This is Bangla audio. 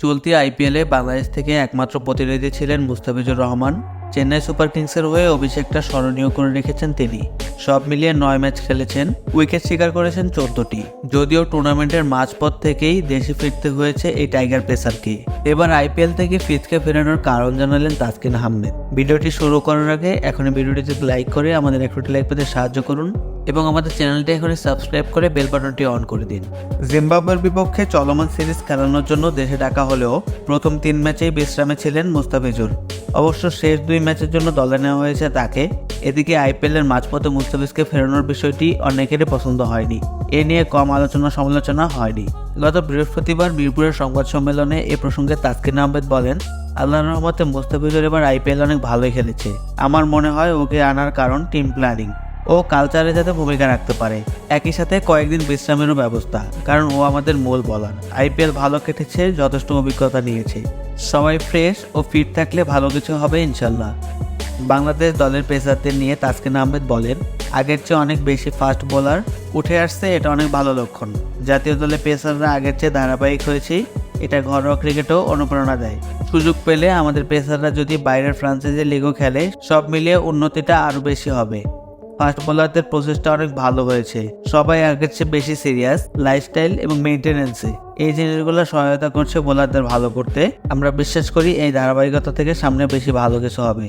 চলতি আইপিএলে বাংলাদেশ থেকে একমাত্র প্রতিনিধি ছিলেন মুস্তাফিজুর রহমান। চেন্নাই সুপার কিংসের হয়ে অভিষেকটা স্মরণীয় করে রেখেছেন তিনি। সব মিলিয়ে নয় ম্যাচ খেলেছেন। উইকেট শিকার করেছেন চোদ্দটি। যদিও টুর্নামেন্টের মাঝপথ থেকেই দেশে ফিরতে হয়েছে এই টাইগার পেসারকে। এবার আইপিএল থেকে ফিতকে ফেরানোর কারণ জানালেন তাসকিন আহমেদ। ভিডিওটি শুরু করার আগে এখনই ভিডিওটিতে লাইক করে আমাদের একটি লাইক পেতে সাহায্য করুন এবং আমাদের চ্যানেলটি এখন সাবস্ক্রাইব করে বেল বাটনটি অন করে দিন। জিম্বাবুয়ের বিপক্ষে চলমান সিরিজ খেলানোর জন্য দেশে ডাকা হলেও প্রথম তিন ম্যাচেই বিশ্রামে ছিলেন মুস্তাফিজুর। অবশ্য শেষ দুই ম্যাচের জন্য দলে নেওয়া হয়েছে তাকে। এদিকে আইপিএলের মাঝপথে মুস্তাফিজকে ফেরানোর বিষয়টি অনেকেরই পছন্দ হয়নি। এ নিয়ে কম আলোচনা সমালোচনা হয়নি। গত বৃহস্পতিবার মিরপুরের সংবাদ সম্মেলনে এ প্রসঙ্গে তাসকিন আহমেদ বলেন আল্লাহ রহমতে মুস্তাফিজুর এবার আইপিএল অনেক ভালোই খেলেছে। আমার মনে হয় ওকে আনার কারণ টিম প্ল্যানিং। ও কালচারে যাতে ভূমিকা রাখতে পারে। একই সাথে কয়েকদিন বিশ্রামেরও ব্যবস্থা, কারণ ও আমাদের মূল বলার। আইপিএল ভালো কেটেছে, যথেষ্ট অভিজ্ঞতা নিয়েছে। সবাই ফ্রেশ ও ফিট থাকলে ভালো কিছু হবে ইনশাল্লাহ। বাংলাদেশ দলের পেসারদের নিয়ে তাসকিন আহমেদ বলেন, আগের চেয়ে অনেক বেশি ফাস্ট বোলার উঠে আসছে, এটা অনেক ভালো লক্ষণ। জাতীয় দলে পেসাররা আগের চেয়ে ধারাবাহিক হয়েছে, এটা ঘরোয়া ক্রিকেটেও অনুপ্রেরণা দেয়। সুযোগ পেলে আমাদের পেসাররা যদি বাইরের ফ্রান্সাইজি লিগও খেলে, সব মিলিয়ে উন্নতিটা আরও বেশি হবে। ফাস্ট বোলারদের প্রসেসটা অনেক ভালো হয়েছে, সবাই আগের চেয়ে বেশি সিরিয়াস লাইফস্টাইল এবং মেনটেনেন্সে এই জিনিসগুলো সহায়তা করছে বোলারদের ভালো করতে। আমরা বিশ্বাস করি এই ধারাবাহিকতা থেকে সামনে বেশি ভালো কিছু হবে।